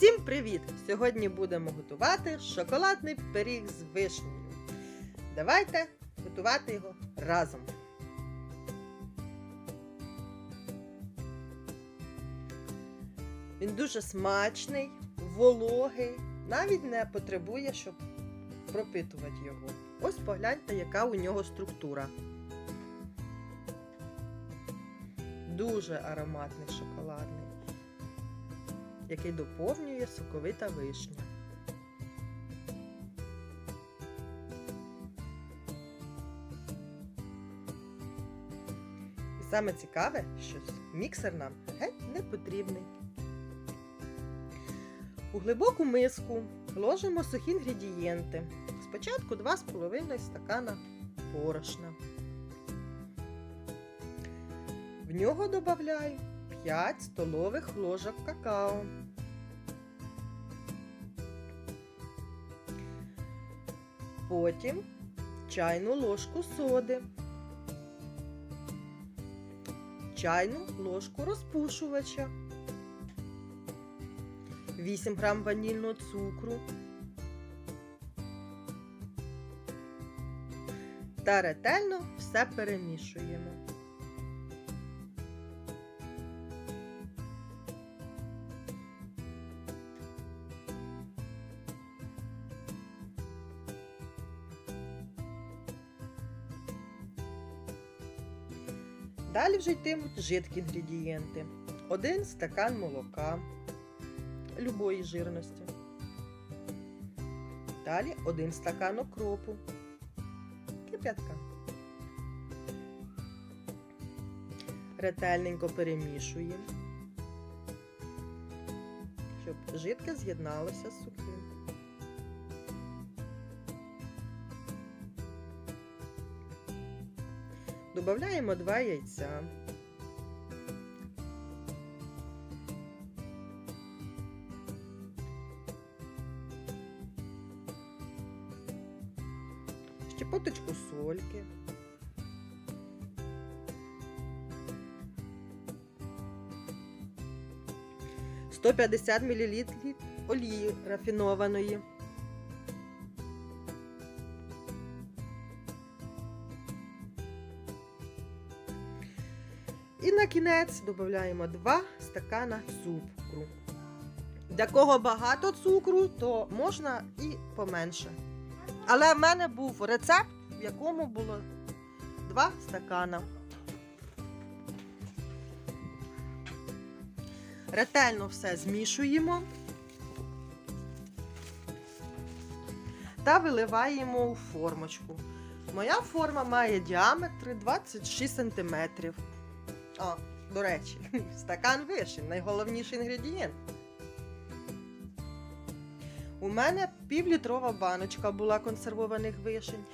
Всім привіт! Сьогодні будемо готувати шоколадний пиріг з вишнею. Давайте готувати його разом. Він дуже смачний, вологий, навіть не потребує, щоб пропитувати його. Ось погляньте, яка у нього структура. Дуже ароматний шоколадний який доповнює соковита вишня. І саме цікаве, що міксер нам геть не потрібний. У глибоку миску ложимо сухі інгредієнти. Спочатку 2,5 стакана борошна. В нього додаю 5 столових ложок какао. Потім чайну ложку соди, чайну ложку розпушувача, 8 грам ванільного цукру та ретельно все перемішуємо. Далі вже йтимуть жидкі інгредієнти. Один стакан молока любої жирності. Далі один стакан окропу. Кип'ятка. Ретельненько перемішуємо, щоб жидке з'єдналося з сухим. Добавляємо 2 яйця. Щепоточку сольки. Сто п'ятдесят мл олії рафінованої. І на кінець додаємо 2 стакана цукру. Для кого багато цукру, то можна і поменше. Але в мене був рецепт, в якому було 2 стакана. Ретельно все змішуємо та виливаємо у формочку. Моя форма має діаметр 26 см. А, до речі, стакан вишень, найголовніший інгредієнт. У мене півлітрова баночка була консервованих вишень.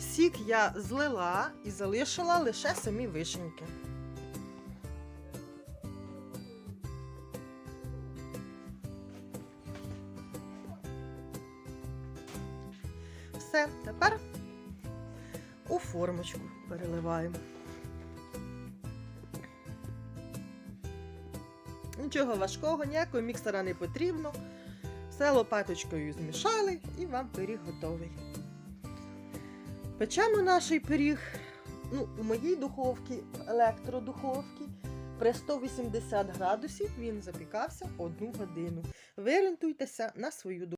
Сік я злила і залишила лише самі вишеньки. Все, тепер у формочку переливаємо. Нічого важкого, ніякого міксера не потрібно. Все лопаточкою змішали і вам пиріг готовий. Печемо наш пиріг ну, у моїй духовці, електродуховці. При 180 градусів він запікався одну годину. Ви на свою духовку.